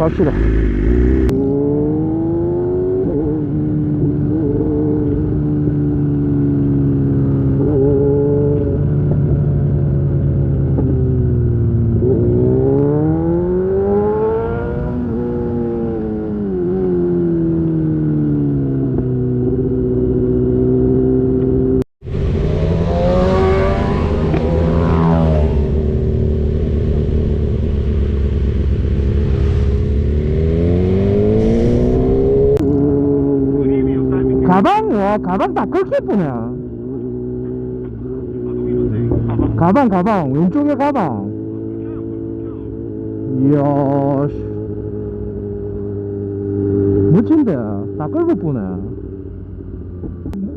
갑시다. 그림이 없다니까. 가방, 다 예쁘네. 가방. 가방, 왼쪽에 가방. 이야, 씨. 멋진데. 다 뿌네.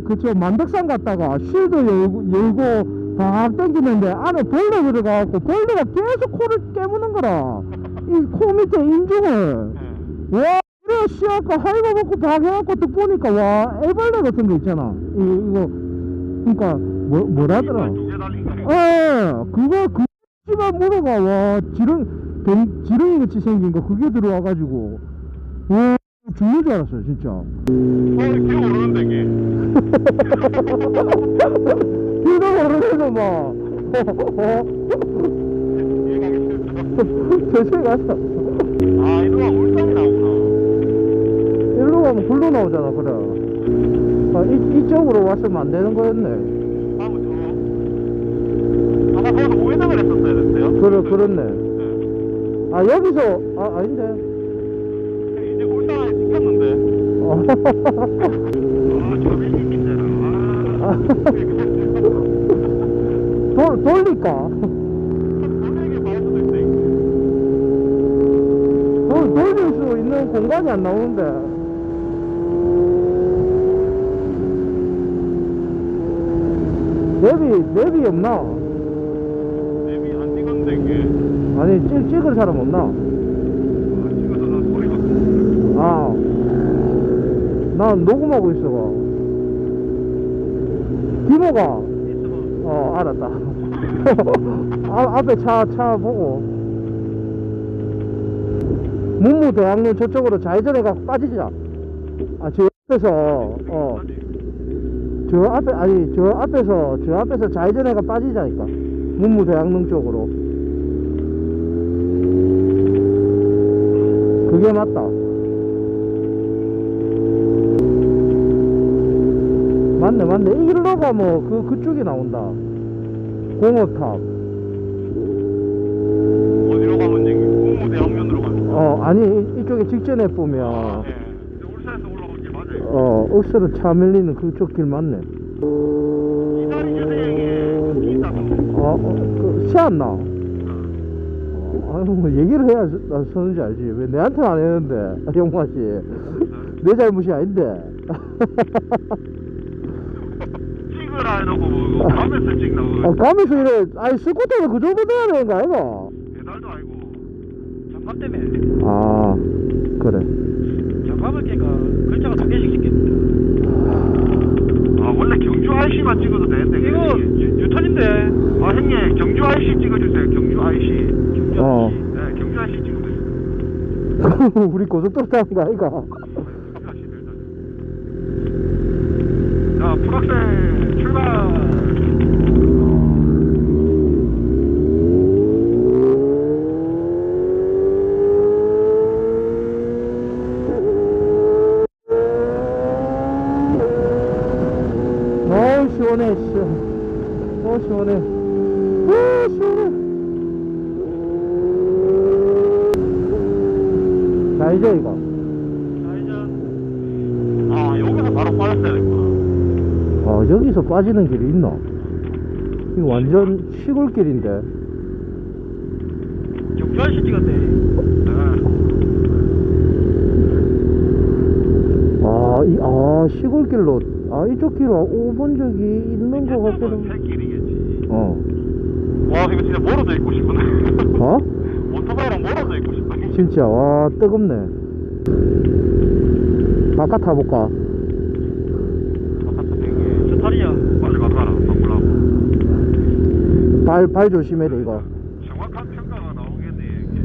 그쵸, 만덕산 갔다가 쉴드 열고, 열고 다 당기는데 안에 벌레 들어가갖고 벌레가 계속 코를 깨무는 거라. 이 코 밑에 인중을. 네. 와, 씨아까 할거 먹고 밥 해갖고 또 보니까, 와, 애벌레 같은 거 있잖아. 이, 이거, 그니까, 뭐, 뭐라더라. 예, 그거, 그, 씨발 물어가, 와, 지렁, 댕, 지렁이 같이 생긴 거, 그게 들어와가지고, 와, 죽는 줄 알았어요, 진짜. 어, 기어 오르는데 이게. 기도 모르면서 막. 저쪽에 가서, 아, 나오구나. 가면 굴로 나오잖아, 그래. 아, 이, 이쪽으로 왔으면 안 되는 거였네. 다음은 저. 아까 거기서 우회전을 했었어야 됐어요. 그래, 그렇네. 네. 아, 여기서, 아, 아닌데. 이제 울산에 찍혔는데. 어. 아, 저. 아. 돌, 돌릴까? 돌리게 말할 수도 있어. 이거. 돌, 돌릴 수 있는 공간이 안 나오는데. 랩이, 랩이 없나? 맵이 안 찍었는데 이게. 아니, 찍, 찍을 사람 없나? 아, 찍어서 나 소리가. 아. 난 녹음하고 있어, 봐. 디모가. 어, 알았다. 아, 앞에 차, 차 보고. 문무대학로 저쪽으로 좌회전에 가 빠지자. 아, 저 앞에서, 어, 저 앞에, 아니, 저 앞에서, 저 앞에서 좌회전에 가 빠지자니까. 문무대학로 쪽으로. 그게 맞다. 맞네, 맞네. 이리로 가면 그, 그쪽이 나온다. 공업탑. 어디로 가면 이제 공무대 앞면으로 가는 거. 어, 아니, 이- 이쪽에 직전에 보면, 어, 억수로 차 밀리는 그쪽 길 맞네. 교대형에 있다고. 어, 어, 그, 시안 나. 아유, 뭐, 얘기를 해야 나 서는지 알지. 왜 내한테는 안 했는데, 영화 씨. 내 잘못이 아닌데. 찍으라 해놓고 뭐 가면서 찍나고. 아, 가면서 이래, 아니, 스쿠터는 그 정도 돼야 되는 거 아이가? 배달도 아니고. 장갑 때문에. 아, 그래. 장갑을 글자가 두 개씩 찍겠는데. 아, 원래 경주 IC만 찍어도 되는데. 이거 유, 턴인데 아, 형님, 경주 IC 찍어주세요. 경주 IC. 경주 어. IC. 네, 경주 IC 찍어주세요. 우리 고속도로 타는 거 아이가? 자, 풀악셀 출발. 어우, 시원해, 씨. 어, 시원해. 어, 시원해. 자, 이제 이거. 좌회전. 아, 여기서 바로 빠졌어야 됐구나. 아, 여기서 빠지는 길이 있나? 이거 완전 시골길인데. 경주 IC 찍었대. 네. 아, 이, 아, 시골길로, 아, 이쪽 길로 오본 적이 있는 것 같기도. 새길이겠지. 어. 와, 이거 진짜 멀어져 있고 싶네. 어? 오토바이랑 멀어져 있고 싶네. 진짜, 와, 뜨겁네. 바깥 타볼까? 바깥에 되게 스타리야. 빨리 바꿔라. 바꾸라고. 발, 발 조심해야 돼, 이거. 정확한 평가가 나오겠네. 이게.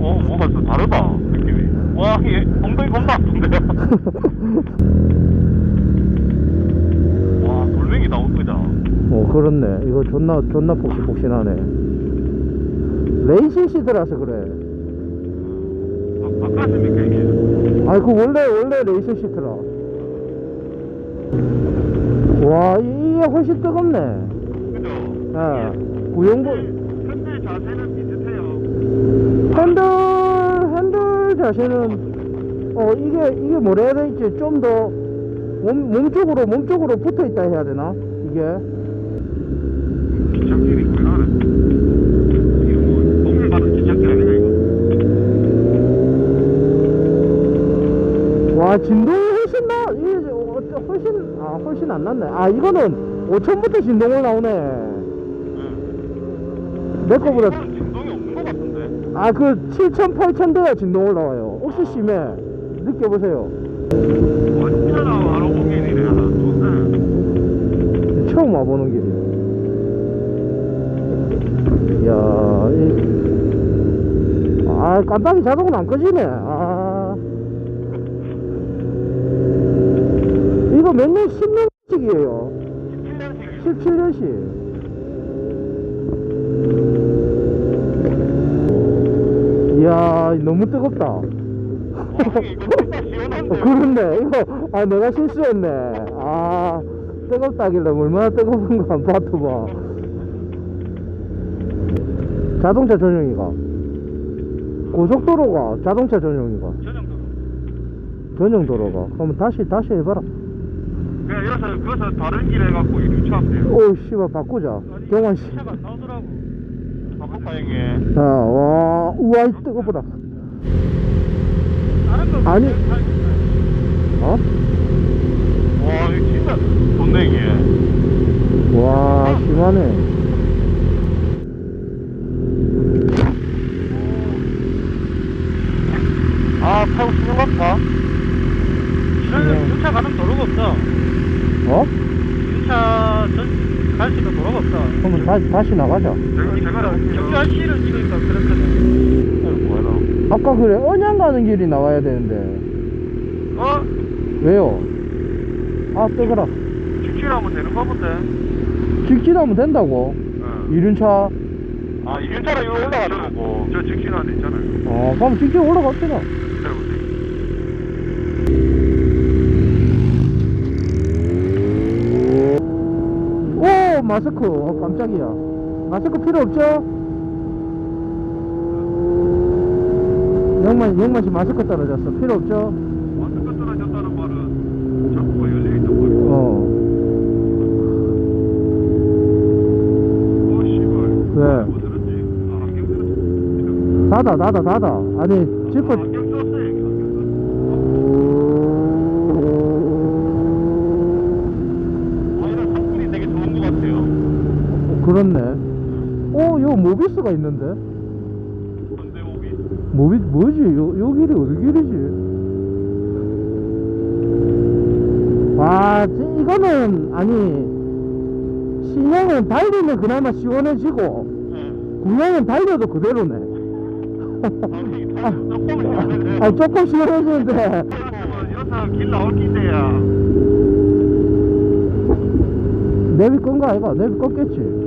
어, 뭐가 다르다 느낌이 와 이게 엉덩이 겁나 아픈데요 와 돌멩이 나올 거다 어 그렇네 이거 존나 존나 폭신폭신하네 레이싱 시드라서 그래. 아, 바꿨습니까 이게? 아니 그 원래 원래 레이싱 시트라. 와 이- 이게 훨씬 뜨겁네. 그죠? 예. 구용보 현재 자세는 비슷해요. 핸들 핸들 자세는 어 이게 이게 뭐라 해야 되지? 좀 더 몸, 몸쪽으로 몸쪽으로 붙어 있다 해야 되나? 이게 기착질이 있구나 이거 뭐 동물 받은 기착질 아니야 이거 와 진동이 훨씬 나 이게 어, 어, 훨씬 아 훨씬 아 이거는 5천부터 진동을 나오네. 내 거보다 진동이 없는 것 같은데. 아 그 7천 8천 돼야 진동 올라와요. 혹시 심해? 느껴보세요. 완전 아로공인이네 좋네 처음 와보는 길이야 이야 이... 아 깜빡이 자동은 안 꺼지네. 아. 이거 몇 년 10년씩이에요 17년씩 이야 너무 뜨겁다. 와 이거 아 내가 실수했네. 아 뜨겁다길래 얼마나 뜨거운 거 안 봐도 봐. 자동차 전용이가. 고속도로가 자동차 전용이가. 전용도로. 전용 도로가. 그러면 다시 다시 해봐라 그냥 여기서 그것서 다른 길 해갖고 유추하면 돼요 오 씨발 바꾸자 경환 씨. 차가 안 나오더라고 바꿔 형님 자, 와, 우와, 이 뜨거워라. 다른 거 아니. 어? 와 이거 진짜 좋네 이게 와, 심하네. 아 타고 싶은 것 같다 그냥- 유차 가는 도로가 없어 어? 유차 갈 수 있는 도로가 없어 그러면 다시 다시 나가자. 제가 경주 IC를 찍으니까 그렇거든 뭐야 아까 그래 언양 가는 길이 나와야 되는데 어? 왜요? 아 뜨거라. 직진하면 되는 거 본데 직진하면 된다고. 이륜차. 아 이륜차로 이거 올라가는 거고 저 직진하는 데 있잖아요 어, 그럼 직진 올라갔잖아. 기다려보세요 오, 마스크. 어, 깜짝이야. 마스크 필요 없죠? 영만 영만 씨 마스크 떨어졌어. 필요 없죠? 마스크 떨어졌다는 말은 자꾸가 열려있단 말이야 어. 어 씨발 왜? 뭐 들었지? 아 안경 들었지 닫아, 닫아, 닫아. 아니, 아, 지퍼. 안경 썼어요 여기 안경 썼어 아 이런 성분이 되게 좋은 것 같아요 어, 그렇네. 어, 요 모비스가 있는데? 근데 오비 모비, 뭐지? 요, 요 길이 어디 길이지? 와, 지- 이거는, 아니, 신형은 달리면 그나마 시원해지고, 구형은 달려도 그대로네. 아, 아, 조금 시원해지는데, 여기서 길 나올 긴데야 내비 끈거 아이가? 내비 껐겠지?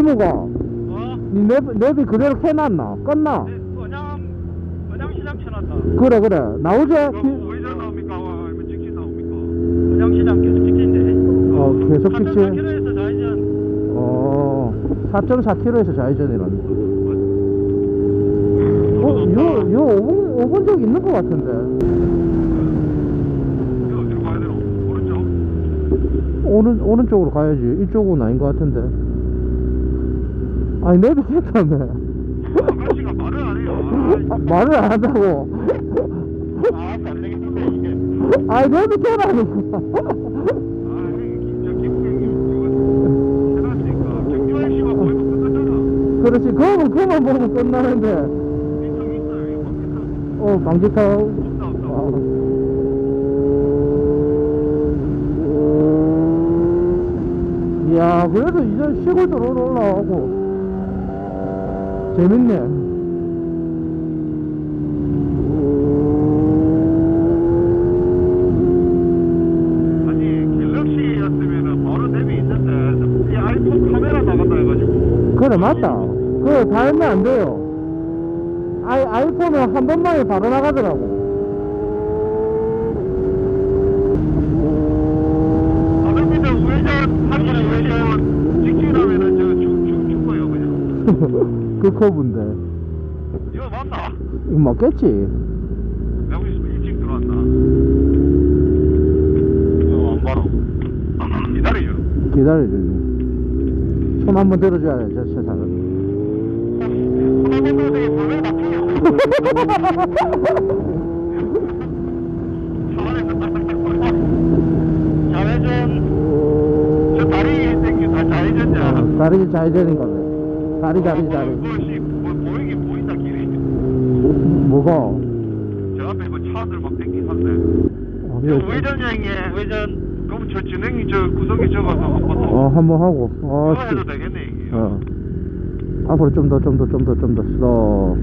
김우가, 어? 니 내비, 내비 그대로 켜놨나? 껐나? 언양 언양 시장 쳐놨다 그래, 그래. 그거 기- 우회전 나옵니까? 아니면 직진 나옵니까? 언양 시장 계속 직진데 어, 계속 직진. 4km에서 좌회전 어, 4.4km에서 좌회전이라네. 어, 요, 요 5분, 5분 적 있는 것 같은데. 이거 어디로 가야 되노? 오른쪽? 오른, 오른쪽으로 가야지. 이쪽은 아닌 것 같은데. 아니, 내비 켰다며. 아가씨가 말을 안 해요 아, 말을 안 한다고. 아, 안 되겠는데 이게 아니, 내비 켜라니까. 아, 형님, 진짜 김국 형님 해놨으니까 경주할 씨가 거의 다 끝났잖아 그렇지. 그거는 그만 보면 끝나는데. 민성 있어요 이거 방금 어. 없다 없다 아. 이야, 그래도 이제 시골 도로로 올라오고. 재밌네. 아니 갤럭시였으면은 바로 앱이 있는데 이 아이폰 카메라 나간다 해가지고 그래, 맞다. 그거 다 하면 안 돼요. 아이, 아이폰은 한 번만에 바로 나가더라고. 우회전 우회전 직진하면은 저 죽, 죽, 죽어요 그냥 그 커브인데. 이거 맞나? 이거 맞겠지? 여기 있으면 일찍 들어왔나? 어 안 바로 기다려요 기다려주지. 손 한 번 들어줘야 돼, 저 세상은. 손아보면 되게 벌레 막히냐 차 안에서 거려 좌회전 저 다리 땡기 다 좌회전이야 다리 좌회전인 거네. 다리, 다리, 다리. 뭐, 보인다 길이 뭐가? 저 앞에 뭐 차 들 막 땡기던데 어, 저 우회전 여행에 우회전 그럼 저 진행이 저 구석에 적어서 어, 한번 하고. 어, 이거 해도 되겠네 이게 어. 앞으로 좀 더, 좀 더, 좀 더, 좀 더, 더.